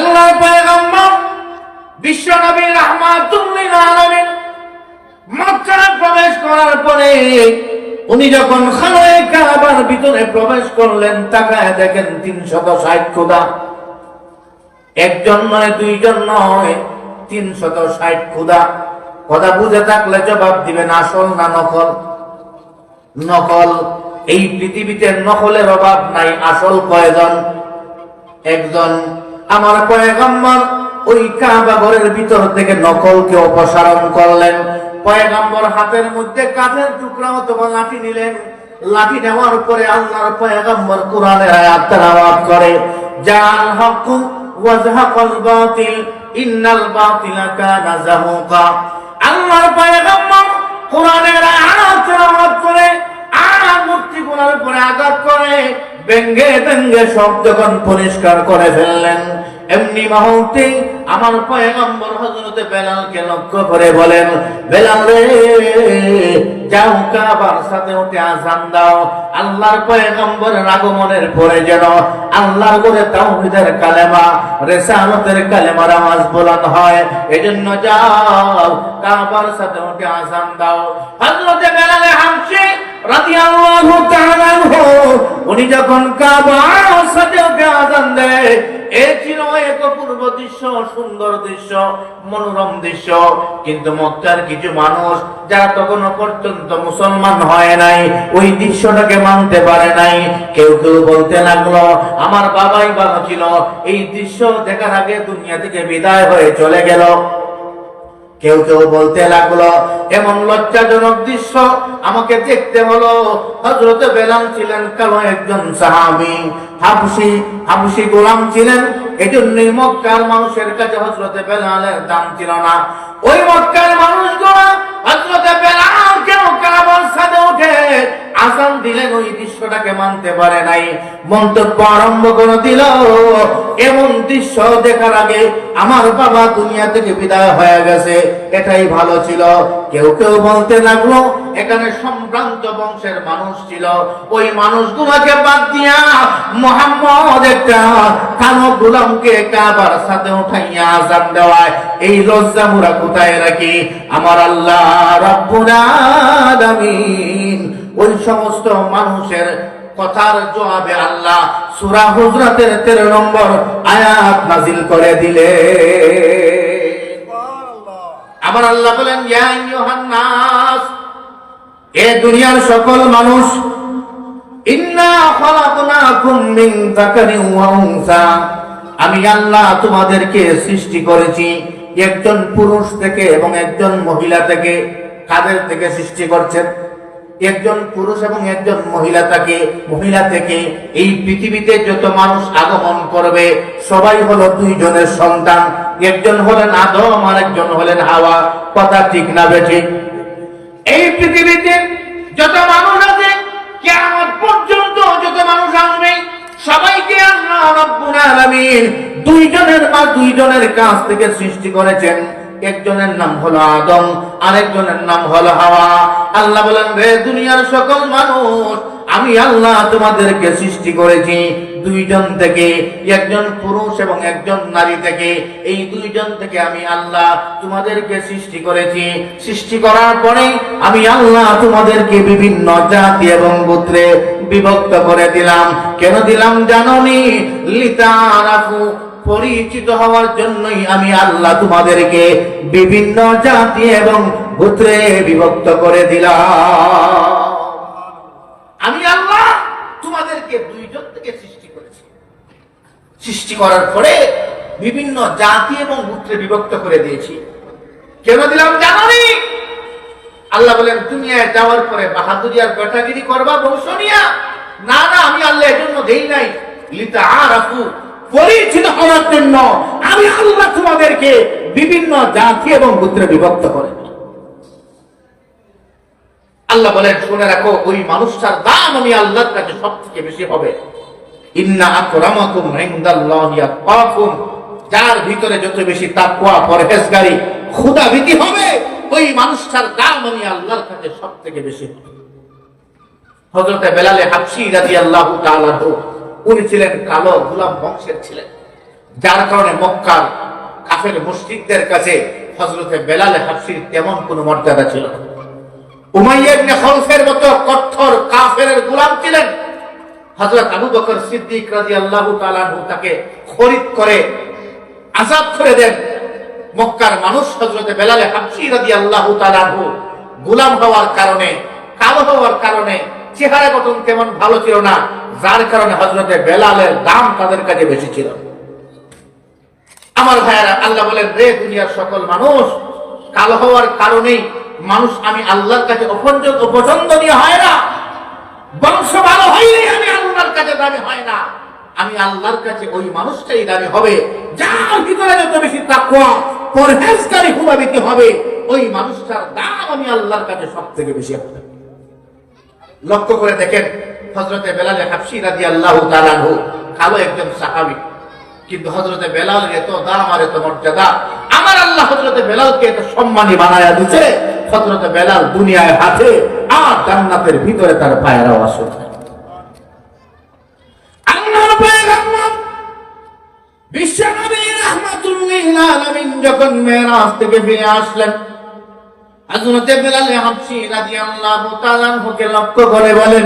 আল্লাহর পয়গম্বর বিশ্ব নবী রাহমাতুল্লিল আলামিন মক্কায় প্রবেশ করার পরে উনি যখন খানায় কাবার ভিতরে প্রবেশ করলেন, তাকায় দেখেন ষাট একজন নয়, দুইজন নয় ষাট খোদা। কথা বুঝে থাকলে জবাব দিবেন, আসল না নকল? নকল, এই পৃথিবীতে নকলের অভাব নাই, আসল কয়জন? একজন আমার পয়গম্বর ওই কাবা ঘরের ভিতর থেকে নকলকে অপসারণ করলেন। পয়গম্বর হাতের মধ্যে কাঠের টুকরা অথবা লাঠি নিলেন। লাঠি নেওয়ার পরে আল্লাহর পয়গম্বর কোরআনের আয়াত তেলাওয়াত করে, জাল হক ওয়াজহাকাল বাতিল, ইন্নাল কানা আল্লাহর পয়গম্বর কোরআনের করে আর উপরে আঘাত করে ব্যঙ্গে ব্যঙ্গে সব যখন পরিষ্কার করে ফেললেন। এমনি মুহূর্তে আমার পয়গম্বর হযরতে বেলালকে লক্ষ্য করে বলেন, বেলাল রে, যাও কাবার সাথে উঠে আজান দাও। আল্লাহর পয়গম্বরের আগমনের পরে যেন আল্লাহর করে তাওহীদের কালেমা, রিসালাতের কালেমার আওয়াজ বুলন্দ হয়। এজন্য যাও কাবার সাথে উঠে আজান দাও। হযরতে বেলালে হামশে কিছু মানুষ মুসলমান হয় নাই, ওই দৃশ্যটাকে মানতে পারে নাই। কেউ কেউ বলতে লাগল, আমার বাবাই ভালো ছিল। এই দৃশ্য দেখার আগে দুনিয়া থেকে বিদায় হয়ে চলে গেল। কেউ কেউ বলতে লাগল, এমন লজ্জাজনক দৃশ্য আমাকে দেখতে হলো। হজরত বেলাল ছিলেন কালো একজন সাহাবি হাবসি হাবসি গোলাম ছিলেন। এই জন্যই মক্কার মানুষের কাছে হজরতে বেলালের দাম ছিল না। ওই মক্কার মানুষগুলো হজরতে বেলাল কেন কাবার সাথে উঠে আসান দিলেন ওই দৃশ্যটাকে মানতে পারে নাই। মন্তব্য আরম্ভ করে দিল, এমন দৃশ্য দেখার আগে আমার বাবা দুনিয়া থেকে বিদায় হয়ে গেছে। এটাই ভালো ছিল। কেউ কেউ বলতে লাগল, এখানে সম্ভ্রান্ত বংশের মানুষ ছিল। ওই মানুষগুলোকে বাদ দিয়া মোহাম্মদ একটা কালো কাবার সাথে উঠাইয়া দেওয়ায়, এই লজ্জা মুরা কোথায় রাখি? আমার আল্লাহ ওই সমস্ত মানুষের কথার জবাবে আল্লাহ সূরা হুজরাতের 13 নম্বর আয়াত নাজিল করে দিলে। আবার আল্লাহ বলেন এ দুনিয়ার সকল মানুষ মিন আমি আল্লাহ তোমাদেরকে সৃষ্টি করেছি একজন পুরুষ থেকে এবং একজন মহিলা থেকে, কাদের থেকে সৃষ্টি করছেন? একজন পুরুষ এবং একজন মহিলা থেকে মহিলা থেকে এই পৃথিবীতে যত মানুষ আগমন করবে, সবাই হলো দুইজনের সন্তান। একজন হলেন আদম আর একজন হলেন হাওয়া। কথা ঠিক না বেঠিক এই পৃথিবীতে যত মানুষ আছে কেমন পর্যন্ত যত মানুষ আসবে, সবাইকে আল্লাহ রাব্বুল আলামিন দুইজনের বা দুইজনের কাছ থেকে সৃষ্টি করেছেন। একজনের নাম হলো আদম, আরেকজনের নাম হলো হাওয়া। আল্লাহ বলেন, রে দুনিয়ার সকল মানুষ, আমি আল্লাহ তোমাদেরকে সৃষ্টি করেছি। দুইজন থেকে একজন পুরুষ এবং একজন নারী থেকে, এই দুইজন থেকে আমি আল্লাহ তোমাদেরকে সৃষ্টি করেছি। সৃষ্টি করার পরে আমি আল্লাহ তোমাদেরকে বিভিন্ন জাতি এবং গোত্রে বিভক্ত করে দিলাম। কেন দিলাম জাননি? লিতারাফু পরিচিত হওয়ার জন্যই আমি আল্লাহ তোমাদেরকে বিভিন্ন জাতি এবং গোত্রে বিভক্ত করে দিলাম। আমি আল্লাহ তোমাদেরকে দুইজন থেকে সৃষ্টি করেছি। সৃষ্টি করার পরে বিভিন্ন জাতি এবং গোত্রে বিভক্ত করে দিয়েছি। কেন দিলাম জানি? আল্লাহ বলেন, দুনিয়ায় যাওয়ার পরে বাহাদুরি আর করবা বংশ নিয়া না না, আমি আল্লাহ এজন্য দেই নাই। লিতা আর পরিচিত হওয়ার জন্য। আমি আল্লাহ তোমাদেরকে বিভিন্ন জাতি এবং গোত্রে বিভক্ত করে আল্লাহ বলেন, শুনে রাখো, ওই মানুষটার দাম আমি আল্লাহর কাছে সব থেকে বেশি হবে। যার ভিতরে যত বেশি তাকওয়া, পরহেজগারি হবে, ওই মানুষটার দাম আমি আল্লাহর কাছে সব থেকে বেশি। হবে বেলালে হাবশি রাদিয়াল্লাহু উনি ছিলেন কালো গুলাম বংশের ছিলেন। যার কারণে মক্কার কাফের মুশরিকদের কাছে হজরতে বেলালে হাফসির তেমন কোনো মর্যাদা ছিল না। উমাইয়া খলফের মতো কঠোর কাফেরের গোলাম ছিলেন। হযরত আবু বকর সিদ্দিক তাআলা আনহু তাকে খরিদ করে আজাদ করে দেন। মক্কার মানুষ হযরতে বেলালে হাবশী রাদিয়াল্লাহু তাআলা আনহু গোলাম হওয়ার কারণে, কালো হওয়ার কারণে, চেহারা গঠন তেমন ভালো ছিল না। যার কারণে হজরতে বেলালের দাম তাদের কাছে বেশি ছিল। আমার ভাইয়ারা, আল্লাহ বলেন, রে দুনিয়ার সকল মানুষ, কালো হওয়ার কারণেই মানুষ আমি আল্লাহর কাছে অপঞ্জন অপছন্দনীয় হয় না। বংশ ভালো হইলেই আমি আল্লাহর কাছে দামি হয় না। আমি আল্লাহর কাছে ওই মানুষটাই দামি হবে, যার ভিতরে যত বেশি তাকুয়া পরহেজকারী হুমাবিতে হবে, ওই মানুষটার দাম আমি আল্লাহর কাছে সব থেকে বেশি হবে। লক্ষ্য করে দেখেন হজরতে বেলালে হাফসি রাজি আল্লাহ তালানহু কালো একজন সাহাবি। কিন্তু হজরতে বেলালের এত দাম আর এত মর্যাদা, আমার আল্লাহ হজরতে বেলালকে এত সম্মানী বানায়া দিচ্ছে হজরতে বেলাল দুনিয়ায় হাতে আর জান্নাতের ভিতরে তার পায়ের আওয়াজ শুনছে। বেলাল লক্ষ্য করে বলেন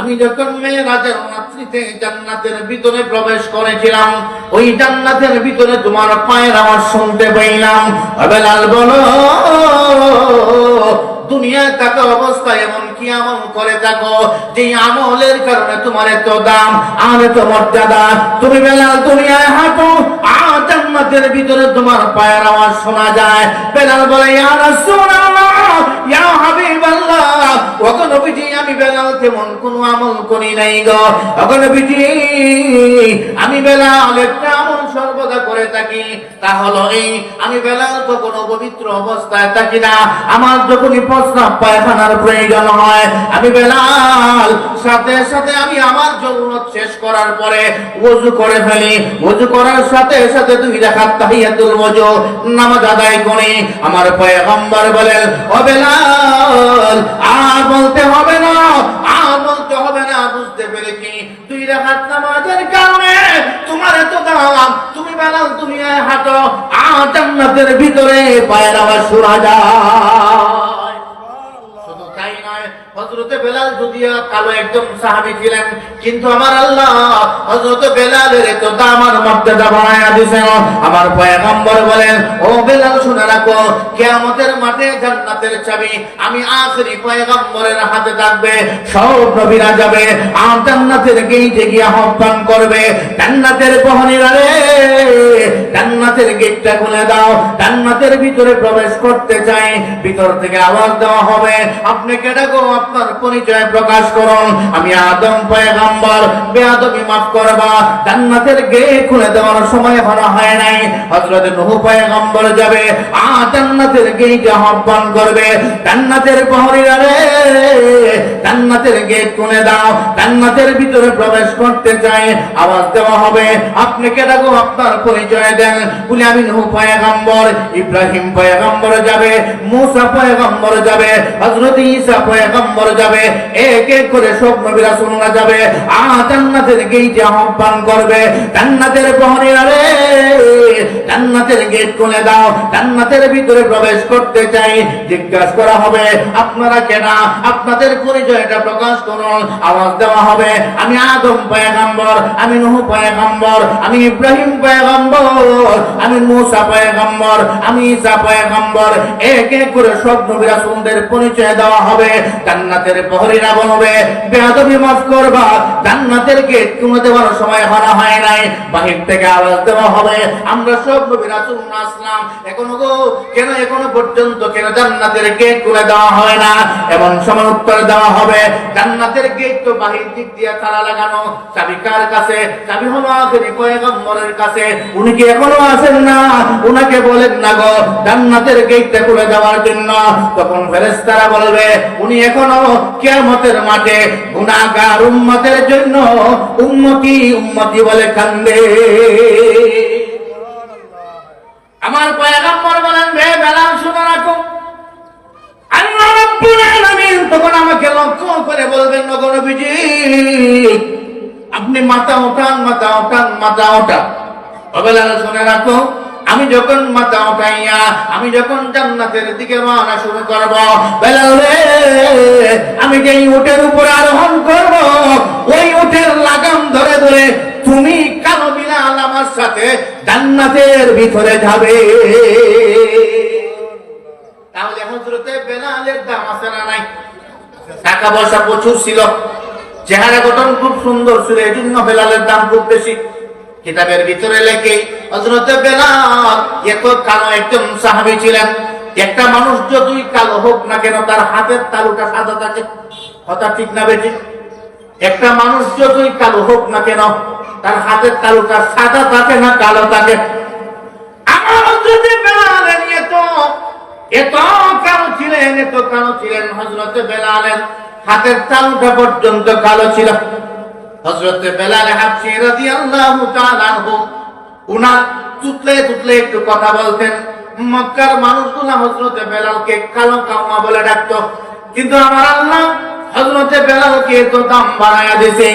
আমি যখন মেয়েরাজের রাত্রিতে জান্নাতের ভিতরে প্রবেশ করেছিলাম, ওই জান্নাতের ভিতরে তোমার পায়ের আওয়াজ শুনতে পাইলাম বেলাল বলো, দুনিয়ায় থাকা অবস্থায় এমন কি আমল করে থাকো যে আমলের কারণে তোমার এত দাম আর এত মর্যাদা। তুমি বেলাল দুনিয়ায় হাঁটো, আর জান্নাতের ভিতরে তোমার পায়ের আওয়াজ শোনা যায়। বেলাল বলে, ইয়া রাসূলুল্লাহ, ইয়া হাবিবাল্লাহ ওগো নবীজি, আমি বেলাল তেমন কোনো আমল করি নাই গো। ওগো নবীজি, আমি বেলাল একটা আমল সর্বদা করে থাকি। তা হলো এই, আমি বেলাল পবিত্র অবস্থায় থাকি না, আমার যখনই প্রস্রাব পায়খানার প্রয়োজন হয়, আমি বেলাল, সাথে সাথে আমি আমার শেষ করার পরে করে ফেলি। করার সাথে সাথে নামাজ আদায় করি। আমার বলেন, ও বেলাল, আর বলতে হবে না বেলাল তুমি হাঁটো আজান্নাতের জান্নাতের ভিতরে পায়ের আওয়াজ শোনা যায়। শুধু তাই নয় হজরতে বেলাল যদিও কালো একজন সাহাবি ছিলেন কিন্তু আমার আল্লাহ হজরতে বেলালের এত দাম আর মর্যাদা বানায়া দিছেন আমার পয়গম্বর বলেন, ও বেলাল, শুনে রাখো, কিয়ামতের মাঠে জান্নাতের চাবি আমি আখরি পয়গম্বরের হাতে থাকবে। সব নবীরা যাবে, আর জান্নাতের গেইটে গিয়ে আহ্বান করবে, জান্নাতের প্রহরীরা রে জান্নাতের গেটটা খুলে দাও, জান্নাতের ভিতরে প্রবেশ করতে চাই, ভিতর থেকে আওয়াজ দেওয়া হবে, আপনি কেডা গো আপনার পরিচয় প্রকাশ করুন? আমি আদম পয়গম্বর বেয়াদবি মাফ করবা, জান্নাতের গেট খুলে দেওয়ার সময় হলো হয় নাই। হযরত নূহ পয়গম্বর যাবে, আ জান্নাতের গেট আহ্বান করবে, জান্নাতের প্রহরীরা রে জান্নাতের গেট খুলে দাও, জান্নাতের ভিতরে প্রবেশ করতে চাই, আওয়াজ দেওয়া হবে। আপনি কে গো আপনার পরিচয় দেন। বলে, আমি নূহ পয়গম্বর, ইব্রাহিম পয়গম্বর যাবে, মুসা পয়গম্বর যাবে, হযরত ঈসা পয়গম্বর যাবে, এক এক করে সব নবী রাসূলরা যাবে জান্নাতের গেটে আহ্বান করবে। জান্নাতের প্রহরীরা রে জান্নাতের গেট খুলে দাও। জান্নাতের ভিতরে প্রবেশ করতে চাই। জিজ্ঞাসা করা হবে, আপনারা কেনা? আপনাদের পরিচয়টা প্রকাশ করুন, আওয়াজ দেওয়া হবে। আমি আদম পয়গম্বর, আমি নূহ পয়গম্বর, আমি ইব্রাহিম পয়গম্বর, আমি মুসা পয়গম্বর, আমি ঈসা পয়গম্বর। এক এক করে সব নবী রাসূলদের পরিচয় দেওয়া হবে। জান্নাতের প্রহরীরা বলবে, বেয়াদবি মাফ করবা জান্নাতের গেট খুলে দেওয়ার সময় হারা হয় নাই। বাহির থেকে আওয়াজ দেওয়া হবে। আমরা সব নবী রাসূল আসলাম। এখনও গো, কেন এখনও পর্যন্ত কেন জান্নাতের গেট খুলে দেওয়া হয় না? এমন সময় উত্তর দেওয়া হবে, জান্নাতের গেট তো বাহির দিক দিয়ে তালা লাগানো। চাবি কার কাছে? চাবি হলো আখেরি পয়গম্বরের কাছে। উনি কি এখনও আছেন না? উনাকে বলেন না গো, জান্নাতের গেটটা খুলে দেওয়ার জন্য। তখন ফেরেশতারা বলবে, উনি এখনও কিয়ামতের মাঠে গুনাহগার উম্মতের জন্য উম্মতি উম্মতি বলে কান্দে। আমার পয়গম্বর বলেন রে বেলাল, শুনে রাখো। তখন আমাকে লক্ষ্য করে বলবেন আপনি মাথা ওঠান মাথা ওঠান মাথা অবেলাল শুনে রাখো, আমি যখন মাথা উঠাইয়া, আমি যখন জান্নাতের দিকে রওনা শুরু করব, বেলাল রে, আমি যেই উটের উপর আরোহণ করব, ওই লাগাম ধরে ধরে তুমি বিলাল আমার সাথে জান্নাতের ভিতরে যাবে। তাহলে বেলালের দাম আছে না নাই? টাকা পয়সা প্রচুর ছিল। চেহারা গঠন খুব সুন্দর ছিল এই জন্য বেলালের দাম খুব বেশি। কিতাবের ভিতরে লেখে হজরতে বেলাল এত কালো একজন সাহাবি ছিলেন। একটা মানুষ যতই কালো হোক না কেন, তার হাতের তালুটা সাদা থাকে। কথা ঠিক না বেশি একটা মানুষ যতই কালো হোক না কেন, তার হাতের তালুটা সাদা থাকে না কালো থাকে। আমার হজরতে উনার তুতলে একটু কথা বলতেন। মানুষগুলো হজরতে বেলালকে কালো কাউমা বলে ডাকতো। কিন্তু আমার আল্লাহ হজরতে বেলালকে এত দাম বাড়ায়া দিছে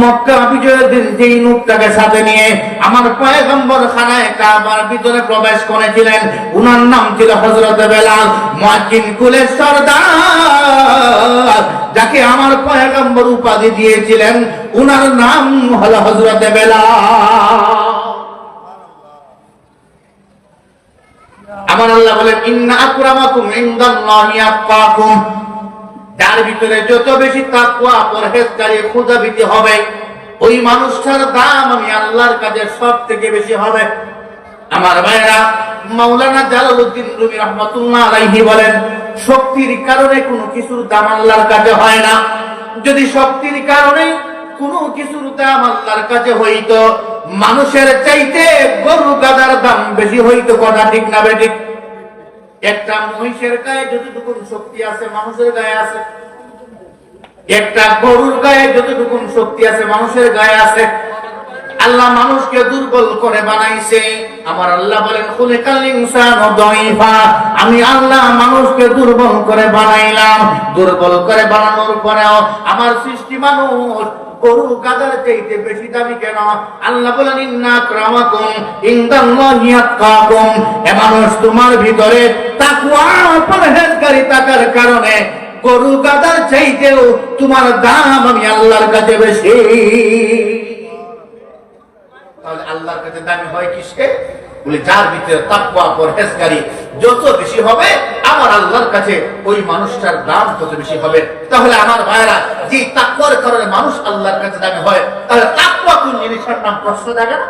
মক্কা বিজয়ের দিন যেই নুকটাকে সাথে নিয়ে আমার পয়গম্বর খানায় কাবার ভিতরে প্রবেশ করেছিলেন, উনার নাম ছিল হজরতে বেলাল। মুয়াজ্জিন কুলের সর্দার, যাকে আমার পয়গম্বর উপাধি দিয়েছিলেন, উনার নাম হলো হজরতে বেলাল। আমার আল্লাহ বলেন, ইন্না আকরামাকুম ইনদাল্লাহি আতকাকুম। যার ভিতরে যত বেশি খুদাবিতি হবে, ওই মানুষটার দাম আমি আল্লাহর কাছে সব থেকে বেশি হবে। আমার ভাইরা মাওলানা জালালউদ্দিন রুমি রহমাতুল্লাহ বলেন, শক্তির কারণে কোনো কিছুর দাম আল্লাহর কাছে হয় না। যদি শক্তির কারণে কোনো কিছুর দাম আল্লাহর কাছে হইতো, মানুষের চাইতে গরু গাদার দাম বেশি হইতো, কথা ঠিক না বেঠিক একটা মহিষের গায়ে যতটুকু শক্তি আছে, মানুষের গায়ে আছে। একটা গরুর গায়ে যতটুকু শক্তি আছে, মানুষের গায়ে আছে। আল্লাহ মানুষকে দুর্বল করে বানাইছে। আমার আল্লাহ বলেন ইনসানু আমি আল্লাহ মানুষকে দুর্বল করে বানাইলাম। দুর্বল করে বানানোর পরেও আমার সৃষ্টি মানুষ গরু গাদার চাইতে বেশি দামি কেন? আল্লাহ বলেন, ইন্না ক্রামাকুম ইনদাল্লাহি আতকাকুম। এ মানুষ তোমার ভিতরে তাকওয়া, পরহেজগারি থাকার কারণে গরু গাদার চাইতেও তোমার দাম আমি আল্লাহর কাছে বেশি। তাহলে আল্লাহর কাছে দামি হয় কিসে? বলে, যার ভিতরে তাকুয়া পরহেজগারি যত বেশি হবে, আমার আল্লাহর কাছে ওই মানুষটার দাম তত বেশি হবে। তাহলে আমার ভাইরা যে তাকুয়ার কারণে মানুষ আল্লাহর কাছে দামি হয়, তাহলে তাকুয়া কোন জিনিসের নাম প্রশ্ন দেখে না?